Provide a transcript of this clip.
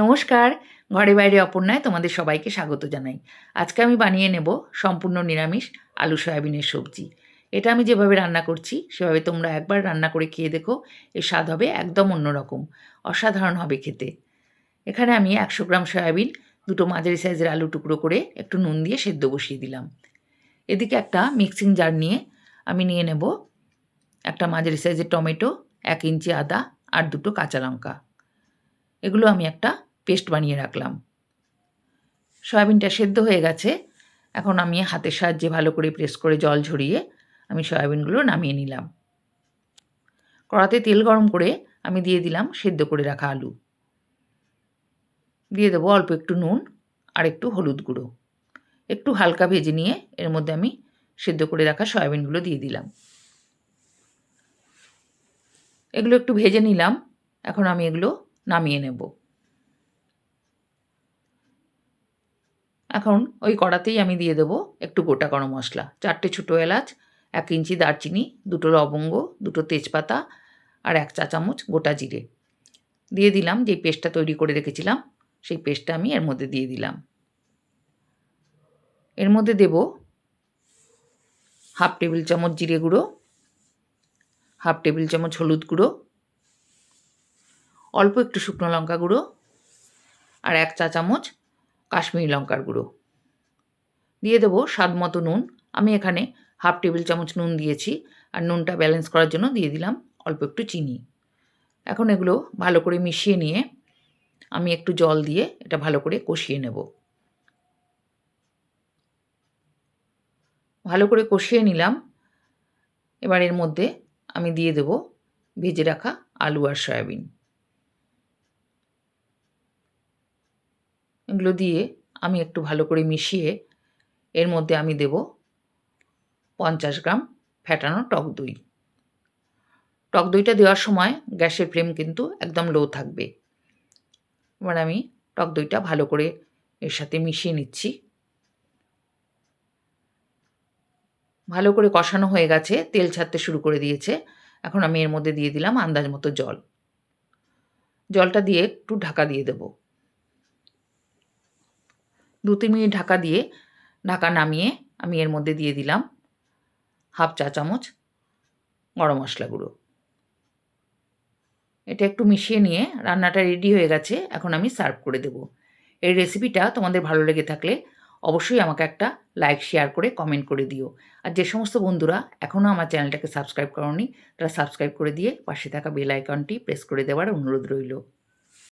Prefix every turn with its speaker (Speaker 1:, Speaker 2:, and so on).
Speaker 1: নমস্কার, ঘরে বাইরে অপর্ণায় তোমাদের সবাইকে স্বাগত জানাই। আজকে আমি বানিয়ে নেব সম্পূর্ণ নিরামিষ আলু সয়াবিনের সবজি। এটা আমি যেভাবে রান্না করছি, সেভাবে তোমরা একবার রান্না করে খেয়ে দেখো, এর স্বাদ হবে একদম অন্যরকম। অসাধারণ হবে খেতে। এখানে আমি একশো গ্রাম সয়াবিন, দুটো মাঝারি সাইজের আলু টুকরো করে একটু নুন দিয়ে সেদ্ধ বসিয়ে দিলাম। এদিকে একটা মিক্সিং জার নিয়ে আমি নিয়ে নেব একটা মাঝারি সাইজের টমেটো, এক ইঞ্চি আদা আর দুটো কাঁচা লঙ্কা। এগুলো আমি একটা পেস্ট বানিয়ে রাখলাম। সয়াবিনটা সেদ্ধ হয়ে গেছে। এখন আমি হাতের সাহায্যে ভালো করে প্রেস করে জল ঝরিয়ে আমি সয়াবিনগুলো নামিয়ে নিলাম। কড়াতে তেল গরম করে আমি দিয়ে দিলাম সেদ্ধ করে রাখা আলু। দিয়ে দেবো অল্প একটু নুন আর একটু হলুদ গুঁড়ো। একটু হালকা ভেজে নিয়ে এর মধ্যে আমি সেদ্ধ করে রাখা সয়াবিনগুলো দিয়ে দিলাম। এগুলো একটু ভেজে নিলাম। এখন আমি এগুলো নামিয়ে নেব। এখন ওই কড়াতেই আমি দিয়ে দেবো একটু গোটা গরম মশলা। চারটে ছোটো এলাচ, এক ইঞ্চি দারচিনি, দুটো লবঙ্গ, দুটো তেজপাতা আর এক চা চামচ গোটা জিরে। দিয়ে দিলাম যে পেস্টটা তৈরি করে রেখেছিলাম, সেই পেস্টটা আমি এর মধ্যে দিয়ে দিলাম। এর মধ্যে দেব হাফ টেবিল চামচ জিরে গুঁড়ো, হাফ টেবিল চামচ হলুদ গুঁড়ো, অল্প একটু শুকনো লঙ্কা গুঁড়ো আর এক চা চামচ কাশ্মীরি লঙ্কার গুঁড়ো। দিয়ে দেবো স্বাদ মতো নুন। আমি এখানে হাফ টেবিল চামচ নুন দিয়েছি আর নুনটা ব্যালেন্স করার জন্য দিয়ে দিলাম অল্প একটু চিনি। এখন এগুলো ভালো করে মিশিয়ে নিয়ে আমি একটু জল দিয়ে এটা ভালো করে কষিয়ে নেব। ভালো করে কষিয়ে নিলাম। এবার এর মধ্যে আমি দিয়ে দেব ভেজে রাখা আলু আর সয়াবিন। এগুলো দিয়ে আমি একটু ভালো করে মিশিয়ে এর মধ্যে আমি দেব পঞ্চাশ গ্রাম ফ্যাটানো টক দই। টক দইটা দেওয়ার সময় গ্যাসের ফ্লেম কিন্তু একদম লো থাকবে। এবার আমি টক দইটা ভালো করে এর সাথে মিশিয়ে নিচ্ছি। ভালো করে কষানো হয়ে গেছে, তেল ছাড়তে শুরু করে দিয়েছে। এখন আমি এর মধ্যে দিয়ে দিলাম আন্দাজ মতো জল। জলটা দিয়ে একটু ঢাকা দিয়ে দেবো। দু তিন মিনিট ঢাকা দিয়ে ঢাকা নামিয়ে আমি এর মধ্যে দিয়ে দিলাম হাফ চা চামচ গরম মশলা গুঁড়ো। এটা একটু মিশিয়ে নিয়ে রান্নাটা রেডি হয়ে গেছে, এখন আমি সার্ভ করে দেব। এই রেসিপিটা তোমাদের ভালো লেগে থাকলে অবশ্যই আমাকে একটা লাইক শেয়ার করে কমেন্ট করে দিও। আর যে সমস্ত বন্ধুরা এখনও আমার চ্যানেলটাকে সাবস্ক্রাইব করনি, তারা সাবস্ক্রাইব করে দিয়ে পাশে থাকা বেল আইকনটি প্রেস করে দেওয়ার অনুরোধ রইল।